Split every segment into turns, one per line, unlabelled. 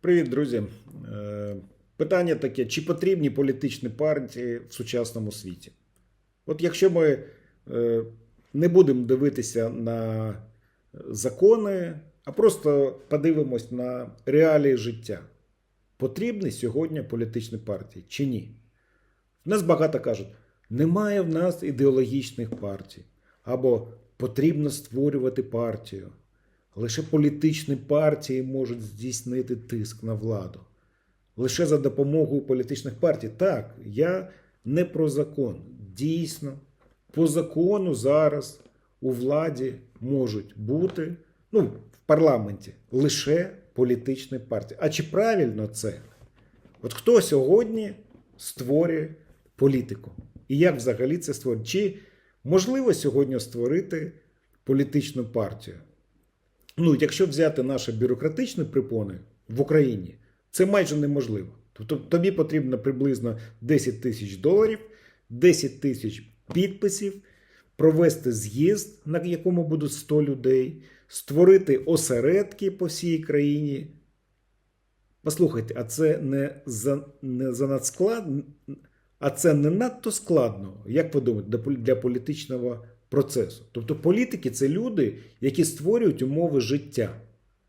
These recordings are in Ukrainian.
Привіт, друзі. Е, Питання таке: чи потрібні політичні партії в сучасному світі? От якщо ми е, не будемо дивитися на закони, а просто подивимось на реалії життя, потрібні сьогодні політичні партії чи ні? В нас багато кажуть, немає в нас ідеологічних партій, або потрібно створювати партію. Лише політичні партії можуть здійснити тиск на владу. Лише за допомогою політичних партій. Так, я не про закон. Дійсно, по закону зараз у владі можуть бути, ну, в парламенті лише політичні партії. А чи правильно це? От хто сьогодні створює політику? І як взагалі це створює? Чи можливо сьогодні створити політичну партію? Ну, якщо взяти наші бюрократичні припони в Україні, це майже неможливо. Тобто тобі потрібно приблизно 10 тисяч доларів, 10 тисяч підписів, провести з'їзд, на якому будуть 100 людей, створити осередки по всій країні. Послухайте, а це не за, не занадскладно, а це не надто складно, як ви думаєте, для політичного процесу. Тобто політики це люди, які створюють умови життя.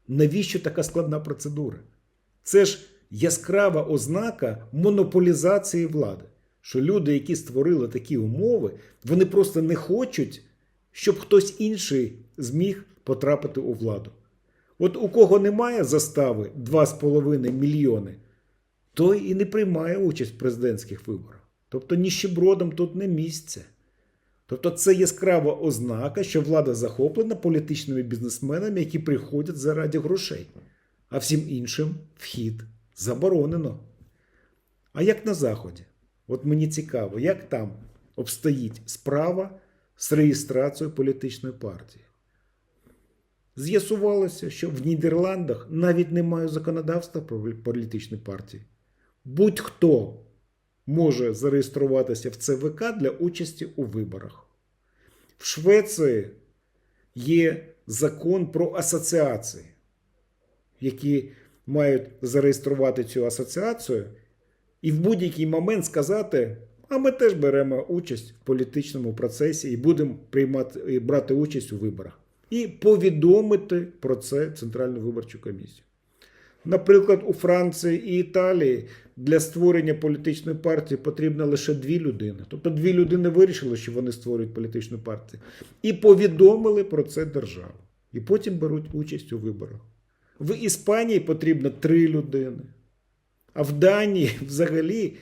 Навіщо така складна процедура? Це ж яскрава ознака монополізації влади. Що люди, які створили такі умови, вони просто не хочуть, щоб хтось інший зміг потрапити у владу. От у кого немає застави 2,5 мільйони, той і не приймає участь в президентських виборах. Тобто ніщебродом тут не місце. Тобто це яскрава ознака, що влада захоплена політичними бізнесменами, які приходять заради грошей, а всім іншим вхід заборонено. А як на Заході? От мені цікаво, як там обстоїть справа з реєстрацією політичної партії. З'ясувалося, що в Нідерландах навіть немає законодавства про політичні партії. Будь-хто може зареєструватися в ЦВК для участі у виборах. В Швеції є закон про асоціації, які мають зареєструвати цю асоціацію і в будь-який момент сказати: а ми теж беремо участь в політичному процесі і будемо приймати, брати участь у виборах. І повідомити про це Центральну виборчу комісію. Наприклад, у Франції і Італії для створення політичної партії потрібно лише дві людини. Тобто дві людини вирішили, що вони створюють політичну партію, і повідомили про це державу. І потім беруть участь у виборах. В Іспанії потрібно три людини. А в Данії взагалі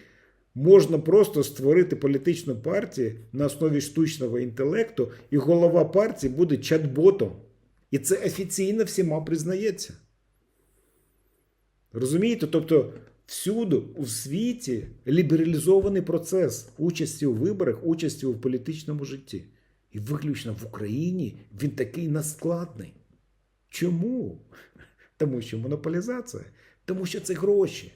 можна просто створити політичну партію на основі штучного інтелекту, і голова партії буде чат-ботом. І це офіційно всіма признається. Розумієте? Тобто, всюди у світі лібералізований процес участі у виборах, участі у політичному житті. І виключно в Україні він такий наскладний. Чому? Тому що монополізація, тому що це гроші.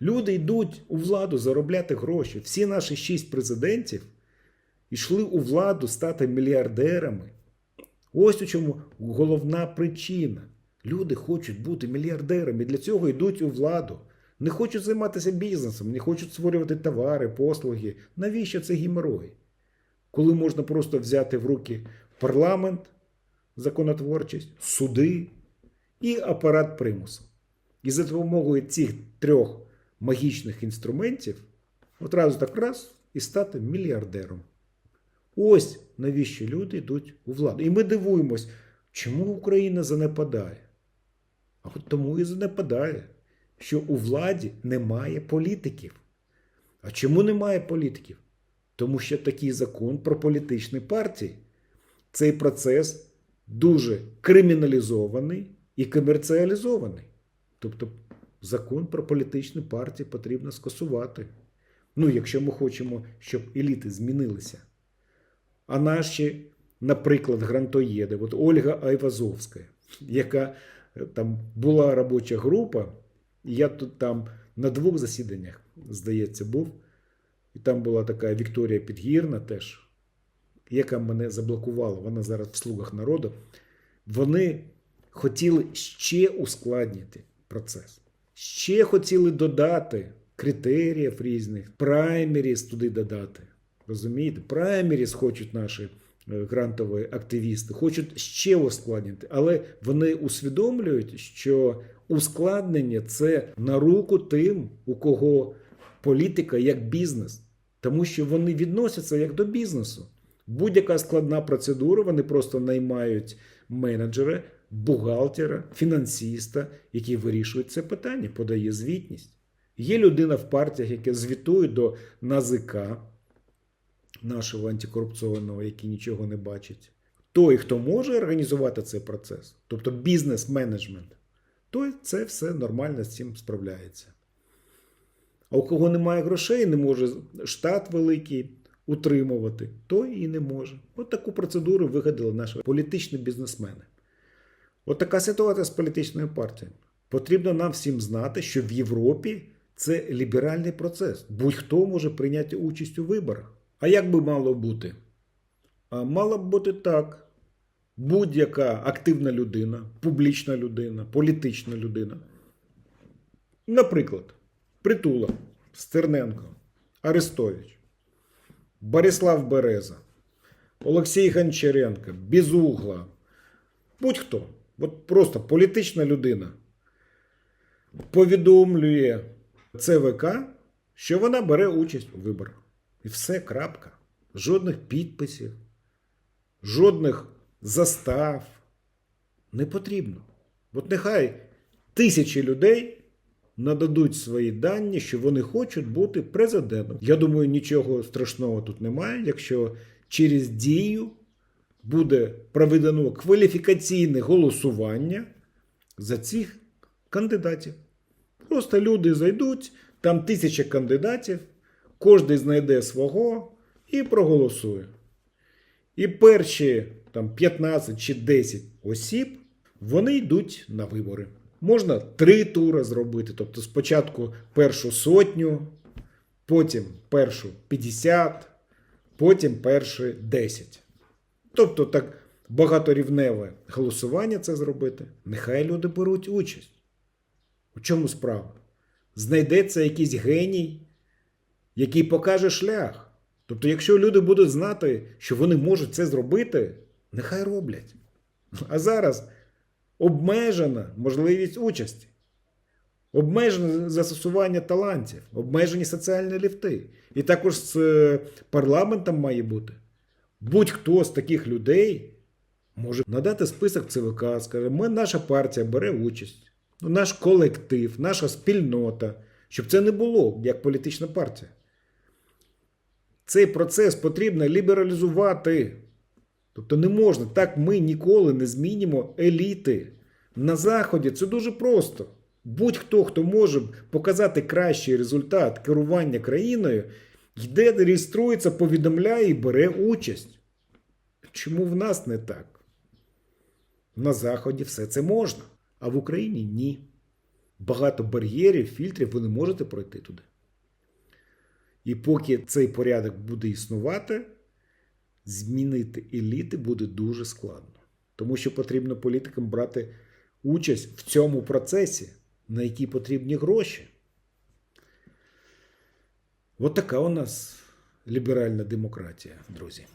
Люди йдуть у владу заробляти гроші. Всі наші шість президентів йшли у владу стати мільярдерами. Ось у чому головна причина. Люди хочуть бути мільярдерами, для цього йдуть у владу. Не хочуть займатися бізнесом, не хочуть створювати товари, послуги. Навіщо це геморой? Коли можна просто взяти в руки парламент, законотворчість, суди і апарат примусу. І за допомогою цих трьох магічних інструментів одразу так раз і стати мільярдером. Ось навіщо люди йдуть у владу. І ми дивуємось, чому Україна занепадає. А от тому і занепадає, що у владі немає політиків. А чому немає політиків? Тому що такий закон про політичні партії. Цей процес дуже криміналізований і комерціалізований. Тобто закон про політичні партії потрібно скасувати. Ну, якщо ми хочемо, щоб еліти змінилися. А наші, наприклад, грантоєди, от Ольга Айвазовська, яка е, там була робоча група, я тут там на двох засіданнях, здається, був. І там була така Вікторія Підгірна теж, яка мене заблокувала. Вона зараз в слугах народу. Вони хотіли ще ускладнити процес. Ще хотіли додати критеріїв різних, праймеріс туди додати. Розумієте? Праймеріс хочуть наші грантові активісти, хочуть ще ускладнити, але вони усвідомлюють, що ускладнення це на руку тим, у кого політика як бізнес, тому що вони відносяться як до бізнесу. Будь-яка складна процедура, вони просто наймають менеджера, бухгалтера, фінансиста, який вирішує це питання, подає звітність. Є людина в партіях, яка звітує до НАЗК, нашого антикорупційного, який нічого не бачить. Той, хто може організувати цей процес, тобто бізнес-менеджмент, той це все нормально з цим справляється. А у кого немає грошей, не може штат великий утримувати, той і не може. От таку процедуру вигадали наші політичні бізнесмени. От така ситуація з політичною партією. Потрібно нам всім знати, що в Європі це ліберальний процес. Будь-хто може прийняти участь у виборах. А як би мало бути? А мало б бути так. Будь-яка активна людина, публічна людина, політична людина. Наприклад, Притула, Стерненко, Арестович, Борислав Береза, Олексій Гончаренко, Безугла. Будь-хто. От просто політична людина повідомлює ЦВК, що вона бере участь у виборах. І все, крапка. Жодних підписів, жодних застав. Не потрібно. От нехай тисячі людей нададуть свої дані, що вони хочуть бути президентом. Я думаю, нічого страшного тут немає, якщо через дію буде проведено кваліфікаційне голосування за цих кандидатів. Просто люди зайдуть, там тисяча кандидатів, кожен знайде свого і проголосує. І перші там, 15 чи 10 осіб вони йдуть на вибори. Можна три тури зробити. Тобто спочатку першу сотню, потім першу 50, потім перші 10. Тобто так багаторівневе голосування це зробити. Нехай люди беруть участь. У чому справа? Знайдеться якийсь геній, який покаже шлях. Тобто, якщо люди будуть знати, що вони можуть це зробити, нехай роблять. А зараз обмежена можливість участі, обмежене застосування талантів, обмежені соціальні ліфти. І також з е, парламентом має бути. Будь-хто з таких людей може надати список ЦВК, скаже, ми, наша партія бере участь, ну, наш колектив, наша спільнота, щоб це не було як політична партія. Цей процес потрібно лібералізувати. Тобто не можна. Так ми ніколи не змінимо еліти. На Заході це дуже просто. Будь-хто, хто може показати кращий результат керування країною, йде, реєструється, повідомляє і бере участь. Чому в нас не так? На Заході все це можна, а в Україні ні. Багато бар'єрів, фільтрів, ви не можете пройти туди. І поки цей порядок буде існувати, змінити еліти буде дуже складно. Тому що потрібно політикам брати участь в цьому процесі, на який потрібні гроші. От така у нас ліберальна демократія, друзі.